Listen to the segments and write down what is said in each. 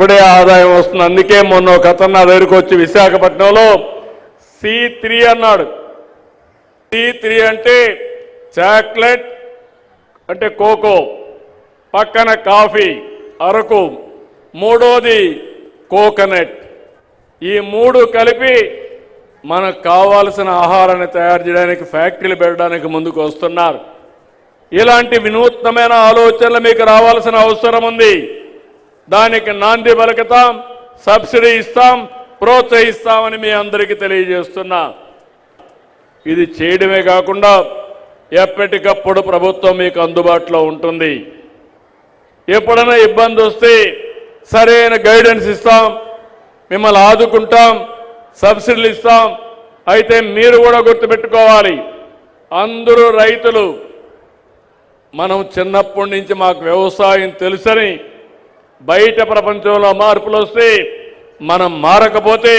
అప్పుడే ఆదాయం వస్తుంది. అందుకే మొన్న ఒక అతను నా దగ్గరికి వచ్చి విశాఖపట్నంలో సి త్రీ అన్నాడు. సి త్రీ అంటే చాక్లెట్ అంటే కోకో పక్కన కాఫీ అరకు మూడోది కోకోనట్. ఈ మూడు కలిపి మనకు కావాల్సిన ఆహారాన్ని తయారు చేయడానికి ఫ్యాక్టరీలు పెట్టడానికి ముందుకు వస్తున్నారు. ఇలాంటి వినూత్నమైన ఆలోచనలు మీకు రావాల్సిన అవసరం ఉంది. దానికి నాంది పలుకుతాం సబ్సిడీ ఇస్తాం ప్రోత్సహిస్తామని మీ అందరికీ తెలియజేస్తున్నా. ఇది చేయడమే కాకుండా ఎప్పటికప్పుడు ప్రభుత్వం మీకు అందుబాటులో ఉంటుంది. ఎప్పుడైనా ఇబ్బంది వస్తే సరైన గైడెన్స్ ఇస్తాం మిమ్మల్ని ఆదుకుంటాం సబ్సిడీలు ఇస్తాం. అయితే మీరు కూడా గుర్తుపెట్టుకోవాలి అందరూ రైతులు. మనం చిన్నప్పటి నుంచి మాకు వ్యవసాయం తెలుసని బయట ప్రపంచంలో మార్పులు వస్తే మనం మారకపోతే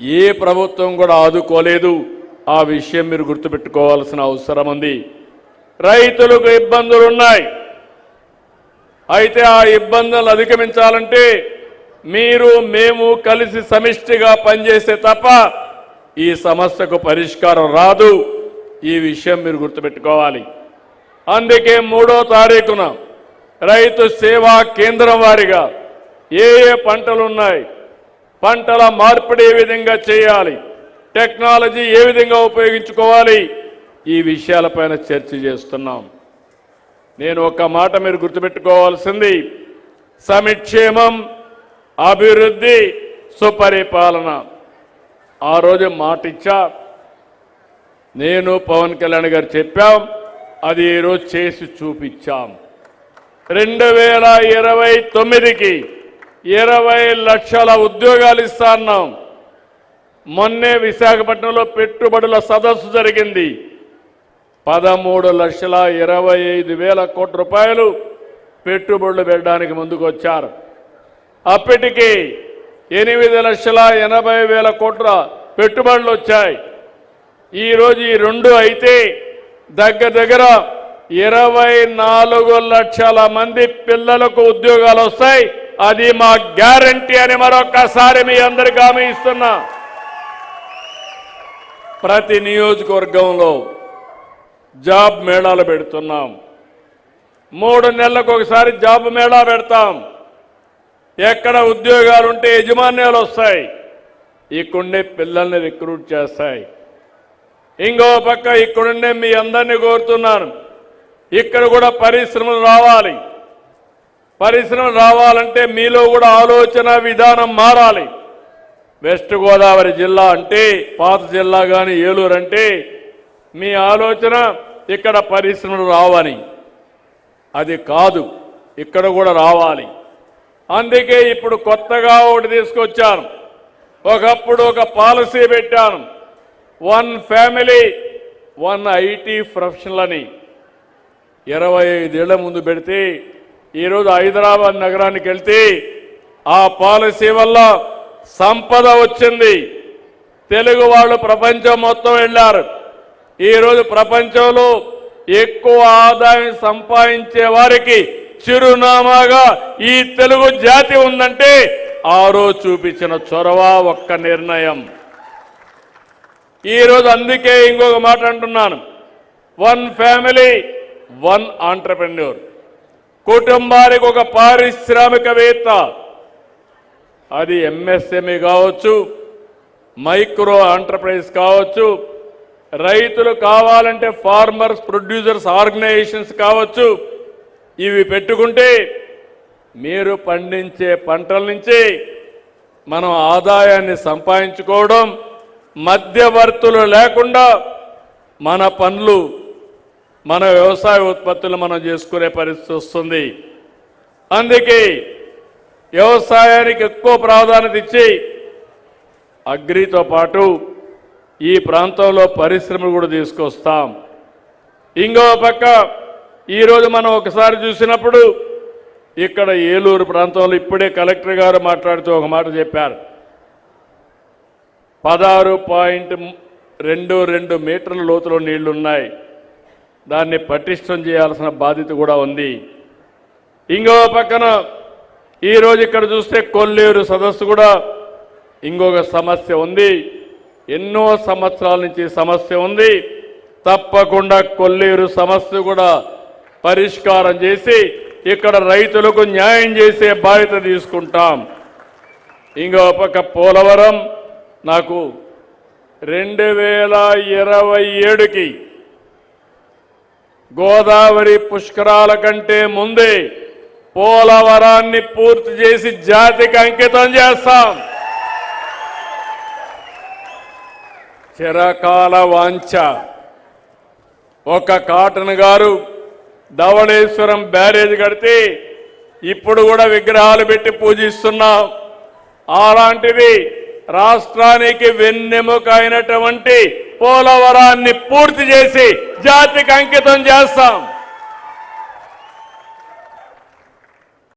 ఏ ప్రభుత్వం కూడా ఆదుకోలేదు. ఆ విషయం మీరు గుర్తుపెట్టుకోవాల్సిన అవసరం ఉంది. రైతులకు ఇబ్బందులు ఉన్నాయి. అయితే ఆ ఇబ్బందులు అధిగమించాలంటే మీరు మేము కలిసి సమిష్టిగా పనిచేస్తే తప్ప ఈ సమస్యకు పరిష్కారం రాదు. ఈ విషయం మీరు గుర్తుపెట్టుకోవాలి. అందుకే మూడో తారీఖున రైతు సేవా కేంద్రం వారిగా ఏ ఏ పంటలు ఉన్నాయి పంటల మార్పిడి ఏ విధంగా చేయాలి టెక్నాలజీ ఏ విధంగా ఉపయోగించుకోవాలి ఈ విషయాలపైన చర్చ చేస్తున్నాం. నేను ఒక మాట మీరు గుర్తుపెట్టుకోవాల్సింది సమిక్షేమం అభివృద్ధి సుపరిపాలన. ఆ రోజు మాట ఇచ్చా నేను పవన్ కళ్యాణ్ గారు చెప్పాం అది ఈరోజు చేసి చూపించాం. రెండు వేల ఇరవై తొమ్మిదికి ఇరవై లక్షల ఉద్యోగాలు ఇస్తాన్నాం మొన్నే విశాఖపట్నంలో పెట్టుబడుల సదస్సు జరిగింది. పదమూడు లక్షల ఇరవై ఐదు వేల కోట్ల రూపాయలు పెట్టుబడులు పెట్టడానికి ముందుకు వచ్చారు. అప్పటికి ఎనిమిది లక్షల ఎనభై వేల కోట్ల పెట్టుబడులు వచ్చాయి. ఈరోజు ఈ రెండు అయితే దగ్గర దగ్గర ఇరవై నాలుగు లక్షల మంది పిల్లలకు ఉద్యోగాలు వస్తాయి. అది మా గ్యారంటీ అని మరొకసారి మీ అందరికి హామీ ఇస్తున్నా. ప్రతి నియోజకవర్గంలో జాబ్ మేళాలు పెడుతున్నాం. మూడు నెలలకు ఒకసారి జాబ్ మేళా పెడతాం. ఎక్కడ ఉద్యోగాలు ఉంటే యజమాన్యాలు వస్తాయి. ఇక్కడుండే పిల్లల్ని రిక్రూట్ చేస్తాయి. ఇంకో పక్క ఇక్కడుండే మీ అందరినీ కోరుతున్నాను. ఇక్కడ కూడా పరిశ్రమలు రావాలి. పరిశ్రమలు రావాలంటే మీలో కూడా ఆలోచన విధానం మారాలి. వెస్ట్ గోదావరి జిల్లా అంటే పాత జిల్లా కానీ ఏలూరు అంటే మీ ఆలోచన ఇక్కడ పరిశ్రమలు రావని. అది కాదు ఇక్కడ కూడా రావాలి. అందుకే ఇప్పుడు కొత్తగా ఒకటి తీసుకొచ్చాను. ఒకప్పుడు ఒక పాలసీ పెట్టాను. One family one IT professional అని. ఇరవై ఐదేళ్ళ ముందు పెడితే ఈరోజు హైదరాబాద్ నగరానికి వెళ్తే ఆ పాలసీ వల్ల సంపద వచ్చింది. తెలుగు వాళ్ళు ప్రపంచం మొత్తం వెళ్ళారు. ఈరోజు ప్రపంచంలో ఎక్కువ ఆదాయం సంపాదించే వారికి చిరునామాగా ఈ తెలుగు జాతి ఉందంటే ఆ రోజు చూపించిన చొరవ ఒక్క నిర్ణయం. ఈరోజు అందుకే ఇంకొక మాట అంటున్నాను. One family one entrepreneur. కుటుంబానికి ఒక పారిశ్రామికవేత్త. అది ఎంఎస్ఎంఈ కావచ్చు మైక్రో ఎంటర్ప్రైజ్ కావచ్చు రైతులు కావాలంటే ఫార్మర్స్ ప్రొడ్యూసర్స్ ఆర్గనైజేషన్స్ కావచ్చు. ఇవి పెట్టుకుంటే మీరు పండించే పంటల నుంచి మనం ఆదాయాన్ని సంపాదించుకోవడం మధ్యవర్తులు లేకుండా మన పనులు మన వ్యవసాయ ఉత్పత్తులు మనం చేసుకునే పరిస్థితి వస్తుంది. అందుకే వ్యవసాయానికి ఎక్కువ ప్రాధాన్యత ఇచ్చి అగ్రితో పాటు ఈ ప్రాంతంలో పరిశ్రమలు కూడా తీసుకొస్తాం. ఇంకో పక్క ఈరోజు మనం ఒకసారి చూసినప్పుడు ఇక్కడ ఏలూరు ప్రాంతంలో ఇప్పుడే కలెక్టర్ గారు మాట్లాడుతూ ఒక మాట చెప్పారు. పదహారు పాయింట్ రెండు రెండు మీటర్ల లోతులో నీళ్ళున్నాయి. దాన్ని పటిష్టం చేయాల్సిన బాధ్యత కూడా ఉంది. ఇంకో పక్కన ఈ రోజు ఇక్కడ చూస్తే కొల్లేరు సదస్సు కూడా ఇంకొక సమస్య ఉంది. ఎన్నో సంవత్సరాల నుంచి సమస్య ఉంది. తప్పకుండా కొల్లేరు సమస్య కూడా పరిష్కారం చేసి ఇక్కడ రైతులకు న్యాయం చేసే బాధ్యత తీసుకుంటాం. ఇంకో పక్క పోలవరం నాకు రెండు వేల ఇరవై ఏడుకి గోదావరి పుష్కరాల కంటే ముందే పోలవరాన్ని పూర్తి చేసి జాతికి అంకితం చేస్తాం. చిరకాల వాంఛ. ఒక కాటన్ గారు ధవళేశ్వరం బ్యారేజ్ కడితే ఇప్పుడు కూడా విగ్రహాలు పెట్టి పూజిస్తున్నాం. అలాంటిది రాష్ట్రానికి వెన్నెముక అయినటువంటి పోలవరాన్ని పూర్తి చేసి జాతికి అంకితం చేస్తాం.